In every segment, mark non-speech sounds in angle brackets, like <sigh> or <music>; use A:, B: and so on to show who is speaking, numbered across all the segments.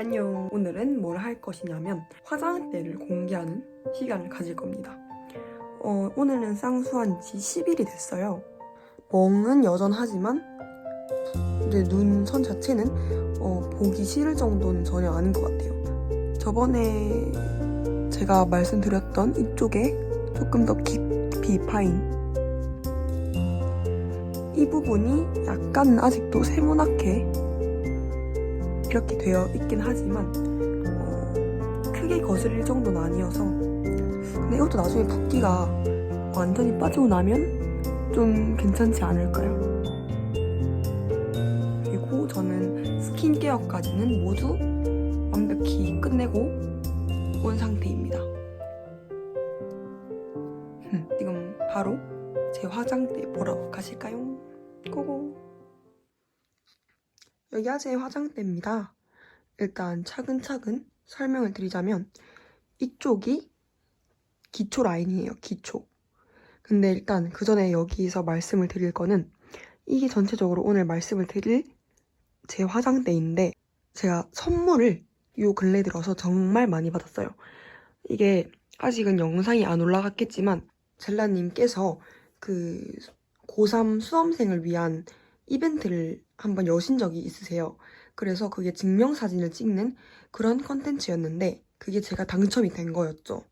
A: 안녕. 오늘은 뭘 할 것이냐면 화장대를 공개하는 시간을 가질 겁니다. 어, 오늘은 쌍수한 지 10일이 됐어요. 멍은 여전하지만 이제 눈선 자체는 어, 보기 싫을 정도는 전혀 아닌 것 같아요. 저번에 제가 말씀드렸던 이쪽에 조금 더 깊이 파인 이 부분이 약간 아직도 세모나게 이렇게 되어 있긴 하지만 어, 크게 거슬릴 정도는 아니어서 근데 이것도 나중에 붓기가 완전히 빠지고 나면 좀 괜찮지 않을까요? 그리고 저는 스킨케어까지는 모두 완벽히 끝내고 온 상태입니다. 흠, 지금 바로 제 화장대 보러 가실까요? 고고! 여기가 제 화장대입니다. 일단 차근차근 설명을 드리자면 이쪽이 기초 라인이에요. 기초. 근데 일단 그 전에 여기서 말씀을 드릴 거는 이게 전체적으로 오늘 말씀을 드릴 제 화장대인데 제가 선물을 요 근래 들어서 정말 많이 받았어요. 이게 아직은 영상이 안 올라갔겠지만 젤라님께서 그 고3 수험생을 위한 이벤트를 한번 여신 적이 있으세요. 그래서 그게 증명사진을 찍는 그런 컨텐츠였는데 그게 제가 당첨이 된 거였죠.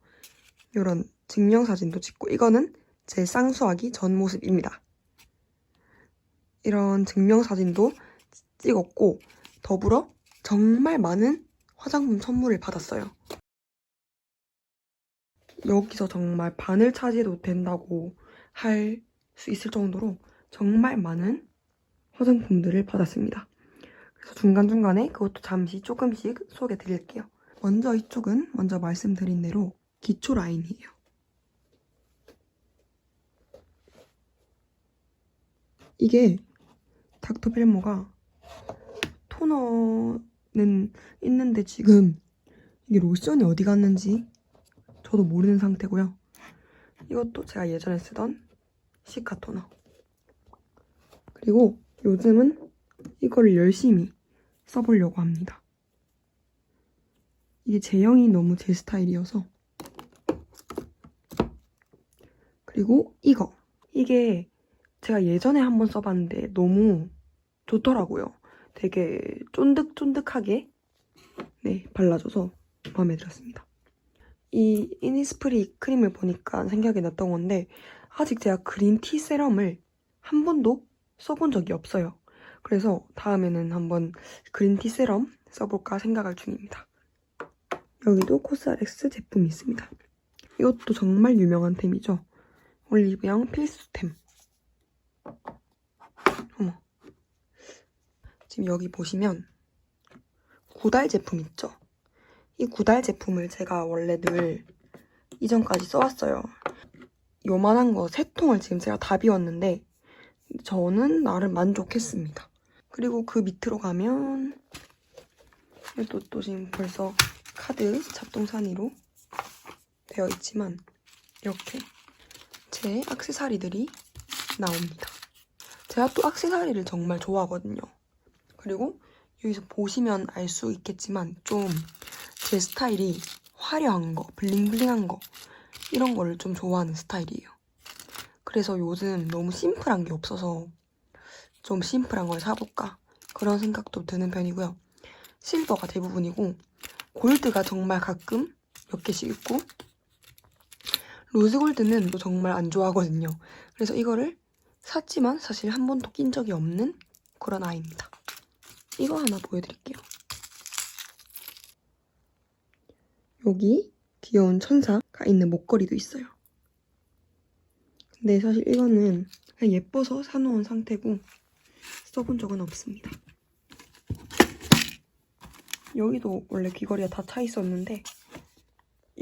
A: 이런 증명사진도 찍고 이거는 제 쌍수하기 전 모습입니다. 이런 증명사진도 찍었고 더불어 정말 많은 화장품 선물을 받았어요. 여기서 정말 반을 차지해도 된다고 할 수 있을 정도로 정말 많은 화장품들을 받았습니다. 그래서 중간중간에 그것도 잠시 조금씩 소개해 드릴게요. 먼저 이쪽은 먼저 말씀드린 대로 기초 라인이에요. 이게 닥터필모가 토너는 있는데 지금 이게 로션이 어디 갔는지 저도 모르는 상태고요. 이것도 제가 예전에 쓰던 시카 토너. 그리고 요즘은 이거를 열심히 써보려고 합니다. 이게 제형이 너무 제 스타일이어서. 그리고 이거. 이게 제가 예전에 한번 써봤는데 너무 좋더라고요. 되게 쫀득쫀득하게 네, 발라줘서 마음에 들었습니다. 이 이니스프리 크림을 보니까 생각이 났던 건데 아직 제가 그린티 세럼을 한 번도 써본 적이 없어요. 그래서 다음에는 한번 그린티 세럼 써볼까 생각할 중입니다. 여기도 코스알엑스 제품이 있습니다. 이것도 정말 유명한 템이죠. 올리브영 필수템. 어머. 지금 여기 보시면 구달 제품 있죠? 이 구달 제품을 제가 원래 늘 이전까지 써왔어요. 요만한 거 세 통을 지금 제가 다 비웠는데 저는 나름 만족했습니다. 그리고 그 밑으로 가면 또, 또 지금 벌써 카드 잡동사니로 되어 있지만 이렇게 제 악세사리들이 나옵니다. 제가 또 악세사리를 정말 좋아하거든요. 그리고 여기서 보시면 알 수 있겠지만 좀 제 스타일이 화려한 거, 블링블링한 거 이런 거를 좀 좋아하는 스타일이에요. 그래서 요즘 너무 심플한 게 없어서 좀 심플한 걸 사볼까 그런 생각도 드는 편이고요. 실버가 대부분이고 골드가 정말 가끔 몇 개씩 있고 로즈 골드는 또 정말 안 좋아하거든요. 그래서 이거를 샀지만 사실 한 번도 낀 적이 없는 그런 아이입니다. 이거 하나 보여드릴게요. 여기 귀여운 천사가 있는 목걸이도 있어요. 근데 사실 이거는 그냥 예뻐서 사놓은 상태고 써본 적은 없습니다. 여기도 원래 귀걸이가 다 차 있었는데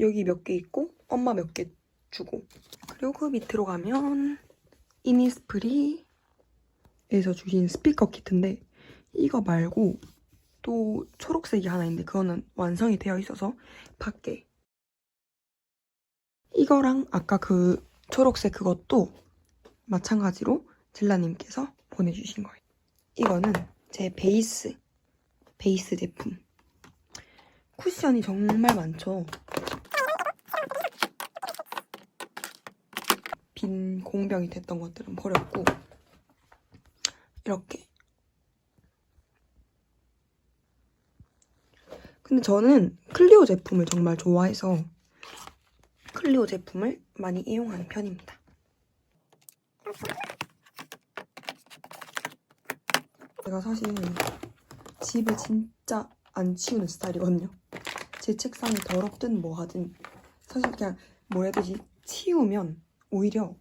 A: 여기 몇 개 있고 엄마 몇 개 주고 그리고 그 밑으로 가면 이니스프리에서 주신 스피커 키트인데 이거 말고 또 초록색이 하나 있는데 그거는 완성이 되어 있어서 밖에 이거랑 아까 그 초록색 그것도 마찬가지로 젤라님께서 보내주신 거예요. 이거는 제 베이스, 베이스 제품. 쿠션이 정말 많죠. 빈 공병이 됐던 것들은 버렸고 이렇게 근데 저는 클리오 제품을 정말 좋아해서 클리오 제품을 많이 이용하는 편입니다. 제가 사실 집을 진짜 안 치우는 스타일이거든요. 제 책상이 더럽든 뭐 하든 사실 그냥 뭐라 해야 되지 치우면 오히려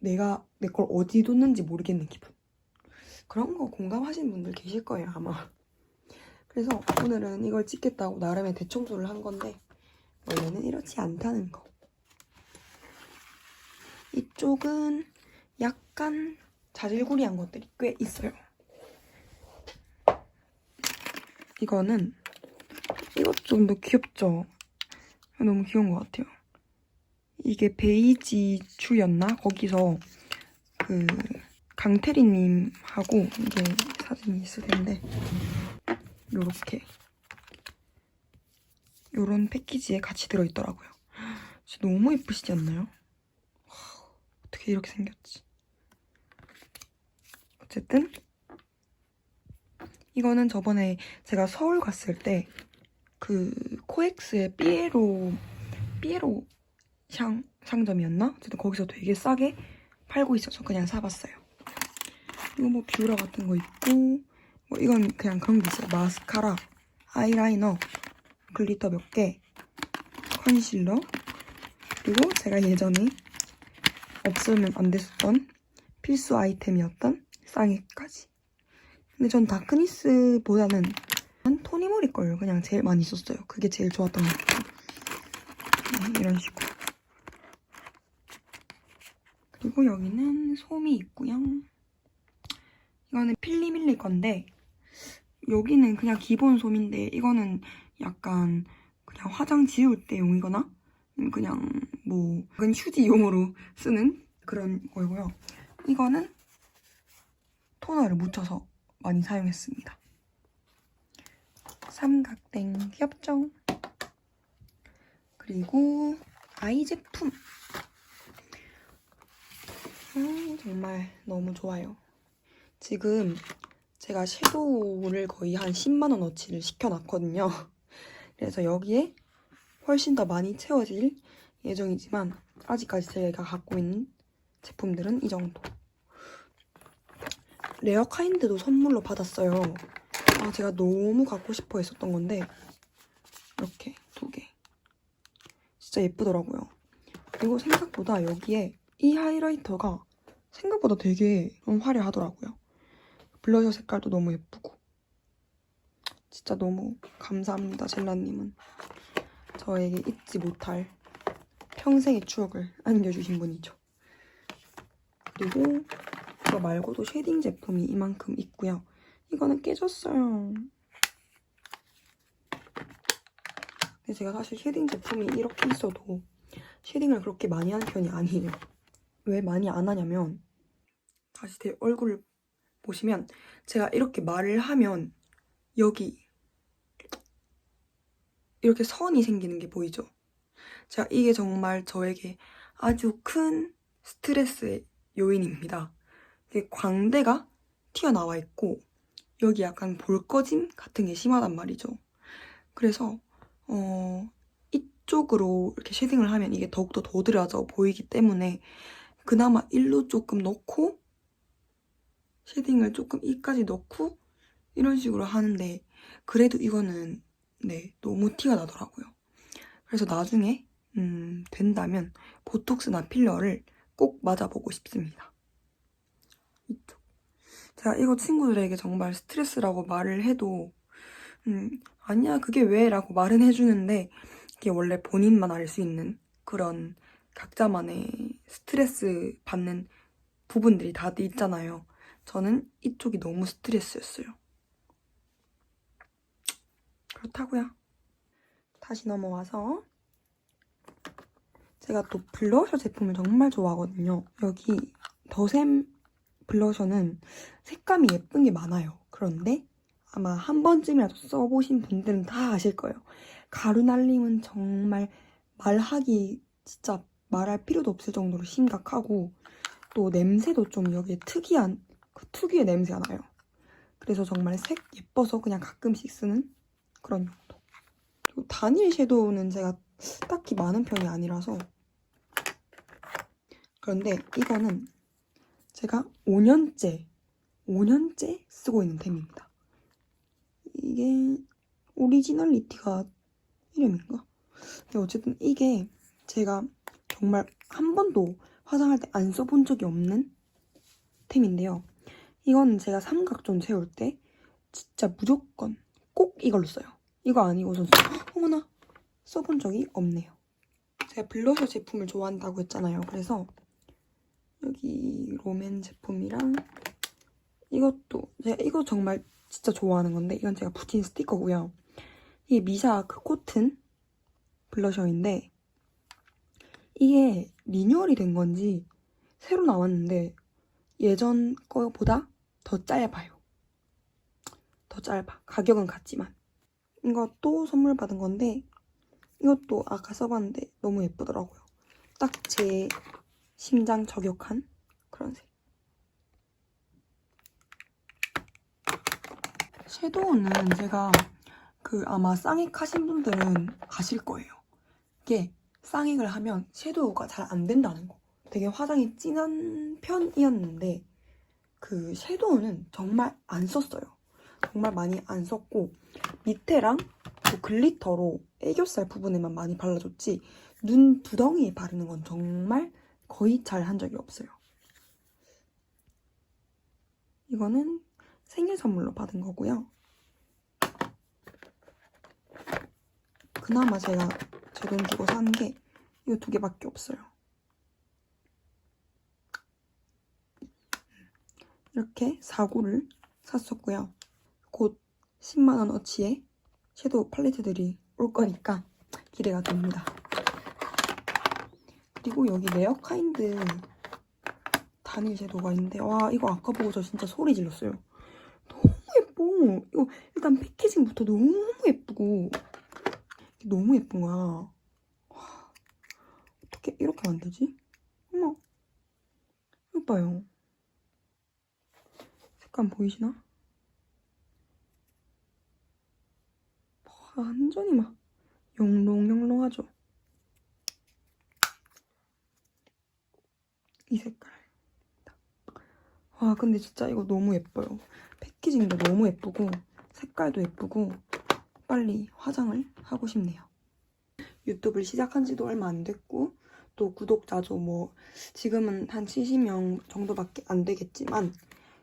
A: 내가 내 걸 어디 뒀는지 모르겠는 기분. 그런 거 공감하시는 분들 계실 거예요 아마. 그래서 오늘은 이걸 찍겠다고 나름의 대청소를 한 건데 원래는 이렇지 않다는 거. 이쪽은 약간 자질구리한 것들이 꽤 있어요. 이거는 이것 좀더 귀엽죠? 너무 귀여운 것 같아요. 이게 베이지 추였나? 거기서 그 강태리님하고 이게 사진이 있을 텐데 요렇게 요런 패키지에 같이 들어있더라고요. 진짜 너무 예쁘시지 않나요? 와, 어떻게 이렇게 생겼지? 어쨌든 이거는 저번에 제가 서울 갔을 때 그 코엑스의 삐에로 삐에로 상, 상점이었나? 어쨌든 거기서 되게 싸게 팔고 있어서 그냥 사봤어요. 이거 뭐 뷰러 같은 거 있고 뭐 이건 그냥 그런 게 있어요. 마스카라, 아이라이너, 글리터 몇 개, 컨실러 그리고 제가 예전에 없으면 안 됐었던 필수 아이템이었던 쌍액까지. 근데 전 다크니스보다는 한 토니모리 걸 그냥 제일 많이 썼어요. 그게 제일 좋았던 것 같아요. 네, 이런 식으로. 그리고 여기는 솜이 있고요. 이거는 필리밀리 건데 여기는 그냥 기본 솜인데 이거는 약간 그냥 화장 지울 때 용이거나 아니면 그냥 뭐 그건 휴지용으로 쓰는 그런 거고요. 이거는 토너를 묻혀서 많이 사용했습니다. 삼각땡 귀엽죠? 그리고 아이 제품. 아, 정말 너무 좋아요. 지금 제가 섀도우를 거의 한 10만원어치를 시켜놨거든요. 그래서 여기에 훨씬 더 많이 채워질 예정이지만 아직까지 제가 갖고 있는 제품들은 이 정도. 레어 카인드도 선물로 받았어요. 아, 제가 너무 갖고 싶어 했었던 건데 이렇게 두 개. 진짜 예쁘더라고요. 그리고 생각보다 여기에 이 하이라이터가 생각보다 되게 좀 화려하더라고요. 블러셔 색깔도 너무 예쁘고. 진짜 너무 감사합니다, 젤라님은. 저에게 잊지 못할 평생의 추억을 안겨주신 분이죠. 그리고 이거 말고도 쉐딩 제품이 이만큼 있고요. 이거는 깨졌어요. 근데 제가 사실 쉐딩 제품이 이렇게 있어도 쉐딩을 그렇게 많이 하는 편이 아니에요. 왜 많이 안 하냐면 다시 제 얼굴을 보시면 제가 이렇게 말을 하면 여기 이렇게 선이 생기는 게 보이죠? 제가 이게 정말 저에게 아주 큰 스트레스의 요인입니다. 광대가 튀어나와 있고 여기 약간 볼거짐 같은 게 심하단 말이죠. 그래서 어 이쪽으로 이렇게 쉐딩을 하면 이게 더욱더 도드라져 보이기 때문에 그나마 일로 조금 넣고 쉐딩을 조금 이까지 넣고 이런 식으로 하는데 그래도 이거는 네 너무 티가 나더라고요. 그래서 나중에 음, 된다면 보톡스나 필러를 꼭 맞아보고 싶습니다. 이쪽. 제가 이거 친구들에게 정말 스트레스라고 말을 해도 음, 아니야 그게 왜? 라고 말은 해주는데 이게 원래 본인만 알 수 있는 그런 각자만의 스트레스 받는 부분들이 다 있잖아요. 저는 이쪽이 너무 스트레스였어요. 그렇다고요. 다시 넘어와서 제가 또 블러셔 제품을 정말 좋아하거든요. 여기 더샘 블러셔는 색감이 예쁜 게 많아요. 그런데 아마 한 번쯤이라도 써보신 분들은 다 아실 거예요. 가루 날림은 정말 말하기 진짜 말할 필요도 없을 정도로 심각하고 또 냄새도 좀 여기에 특이한 그 특유의 냄새가 나요. 그래서 정말 색 예뻐서 그냥 가끔씩 쓰는 그런 용도. 그리고 단일 섀도우는 제가 딱히 많은 편이 아니라서 그런데 이거는 제가 5년째 5년째 쓰고 있는 템입니다. 이게 오리지널리티가 이름인가? 근데 어쨌든 이게 제가 정말 한 번도 화장할 때 안 써본 적이 없는 템인데요. 이거는 제가 삼각존 채울 때 진짜 무조건 꼭 이걸로 써요. 이거 아니고선 써- 어머나 써본 적이 없네요. 제가 블러셔 제품을 좋아한다고 했잖아요. 그래서 여기 롬앤 제품이랑 이것도 제가 이거 정말 진짜 좋아하는 건데 이건 제가 붙인 스티커고요. 이게 미샤 그 코튼 블러셔인데 이게 리뉴얼이 된 건지 새로 나왔는데 예전 거보다 더 짧아요. 더 짧아. 가격은 같지만. 이것도 선물 받은 건데 이것도 아까 써봤는데 너무 예쁘더라고요. 딱 제 심장 저격한 그런 색. 섀도우는 제가 그 아마 쌍익 하신 분들은 아실 거예요. 이게 쌍익을 하면 섀도우가 잘 안 된다는 거. 되게 화장이 진한 편이었는데 그 섀도우는 정말 안 썼어요. 정말 많이 안 썼고 밑에랑 그 글리터로 애교살 부분에만 많이 발라줬지 눈 두덩이에 바르는 건 정말 거의 잘 한 적이 없어요. 이거는 생일 선물로 받은 거고요. 그나마 제가 제 돈 주고 산 게 이거 두 개밖에 없어요. 이렇게 4구를 샀었고요. 곧 10만원 어치의 섀도우 팔레트들이 올 거니까 기대가 됩니다. 그리고 여기 레어카인드 단일 섀도우가 있는데 와 이거 아까 보고 저 진짜 소리 질렀어요. 너무 예뻐. 이거 일단 패키징부터 너무 예쁘고 너무 예쁜 거야. 와, 어떻게 이렇게 만들지? 어머 예뻐요. 색감 보이시나? 완전히 막 영롱영롱하죠? 이 색깔. 와 근데 진짜 이거 너무 예뻐요. 패키징도 너무 예쁘고 색깔도 예쁘고 빨리 화장을 하고 싶네요. 유튜브를 시작한 지도 얼마 안 됐고 또 구독자도 뭐 지금은 한 70명 정도밖에 안 되겠지만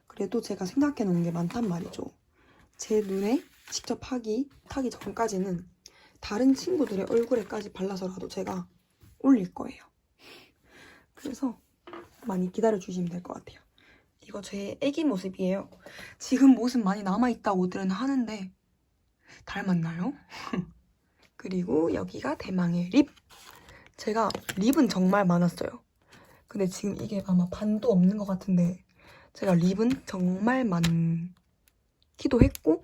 A: 그래도 제가 생각해 놓은 게 많단 말이죠. 제 눈에 직접 하기 타기 전까지는 다른 친구들의 얼굴에까지 발라서라도 제가 올릴 거예요. 그래서 많이 기다려 주시면 될 것 같아요. 이거 제 애기 모습이에요. 지금 모습 많이 남아있다고들은 하는데 닮았나요? <laughs> 그리고 여기가 대망의 립. 제가 립은 정말 많았어요. 근데 지금 이게 아마 반도 없는 것 같은데 제가 립은 정말 많기도 했고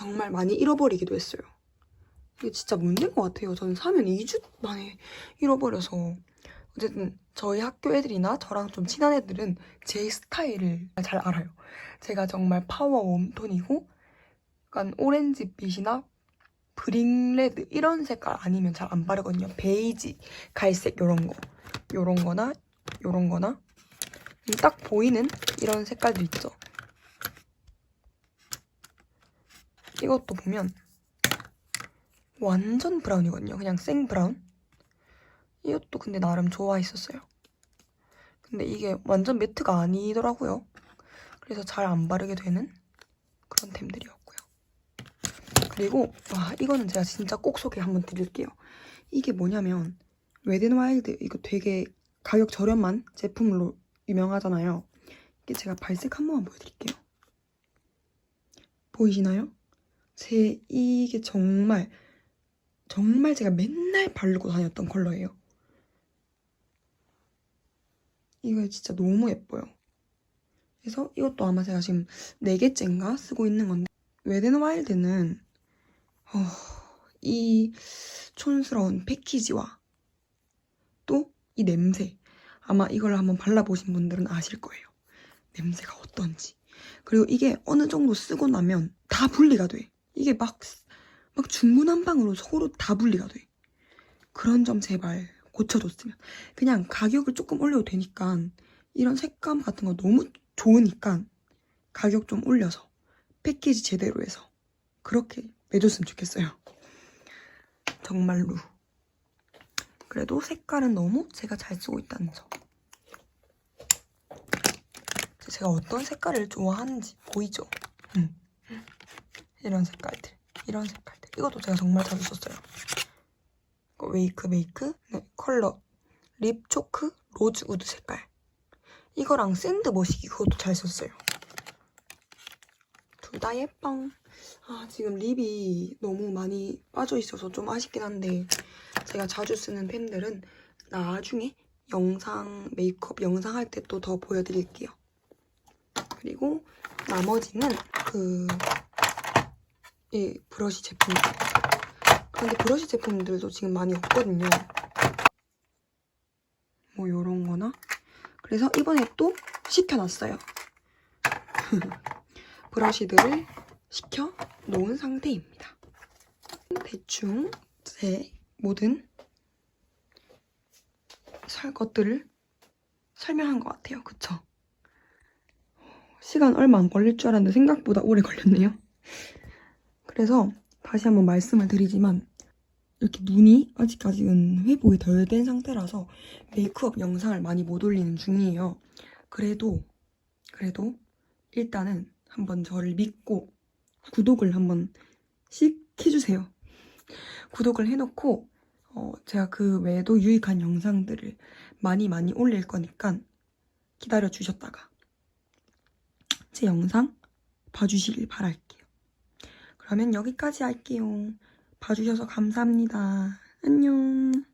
A: 정말 많이 잃어버리기도 했어요. 이게 진짜 문제인 것 같아요. 저는 사면 2주 만에 잃어버려서 어쨌든 저희 학교 애들이나 저랑 좀 친한 애들은 제 스타일을 잘 알아요. 제가 정말 파워 웜톤이고 약간 오렌지빛이나 브링레드 이런 색깔 아니면 잘 안 바르거든요. 베이지, 갈색 이런 거. 이런 거나 이런 거나 딱 보이는 이런 색깔도 있죠. 이것도 보면 완전 브라운이거든요. 그냥 생 브라운. 이것도 근데 나름 좋아했었어요. 근데 이게 완전 매트가 아니더라고요. 그래서 잘 안 바르게 되는 그런 템들이었고요. 그리고 와 이거는 제가 진짜 꼭 소개 한번 드릴게요. 이게 뭐냐면 웨든와일드 이거 되게 가격 저렴한 제품으로 유명하잖아요. 이게 제가 발색 한 번만 보여드릴게요. 보이시나요? 제 이게 정말 정말 제가 맨날 바르고 다녔던 컬러예요. 이거 진짜 너무 예뻐요. 그래서 이것도 아마 제가 지금 4개째인가 쓰고 있는 건데 웨덴 와일드는 어, 이 촌스러운 패키지와 또 이 냄새 아마 이걸 한번 발라보신 분들은 아실 거예요. 냄새가 어떤지. 그리고 이게 어느 정도 쓰고 나면 다 분리가 돼. 이게 막, 막 중구난방으로 서로 다 분리가 돼. 그런 점 제발 고쳐줬으면. 그냥 가격을 조금 올려도 되니까 이런 색감 같은 거 너무 좋으니까 가격 좀 올려서 패키지 제대로 해서 그렇게 내줬으면 좋겠어요. 정말로. 그래도 색깔은 너무 제가 잘 쓰고 있다는 점. 제가 어떤 색깔을 좋아하는지 보이죠? 음. 이런 색깔들, 이런 색깔들. 이것도 제가 정말 자주 썼어요. 웨이크 메이크, 네, 컬러, 립 초크, 로즈 우드 색깔. 이거랑 샌드 머시기 그것도 잘 썼어요. 둘 다 예뻐. 아, 지금 립이 너무 많이 빠져 있어서 좀 아쉽긴 한데 제가 자주 쓰는 펜들은 나중에 영상 메이크업 영상 할 때 또 더 보여드릴게요. 그리고 나머지는 그 이 브러쉬 제품들. 근데 브러쉬 제품들도 지금 많이 없거든요. 뭐 요런 거나. 그래서 이번에 또 시켜놨어요. <laughs> 브러쉬들을 시켜 놓은 상태입니다. 대충 제 모든 살 것들을 설명한 것 같아요. 그쵸? 시간 얼마 안 걸릴 줄 알았는데 생각보다 오래 걸렸네요. 그래서 다시 한번 말씀을 드리지만 이렇게 눈이 아직까지는 회복이 덜 된 상태라서 메이크업 영상을 많이 못 올리는 중이에요. 그래도 그래도 일단은 한번 저를 믿고 구독을 한번 씩 해주세요. 구독을 해놓고 어, 제가 그 외에도 유익한 영상들을 많이 많이 올릴 거니까 기다려 주셨다가 제 영상 봐주시길 바랄게요. 그러면 여기까지 할게요. 봐주셔서 감사합니다. 안녕.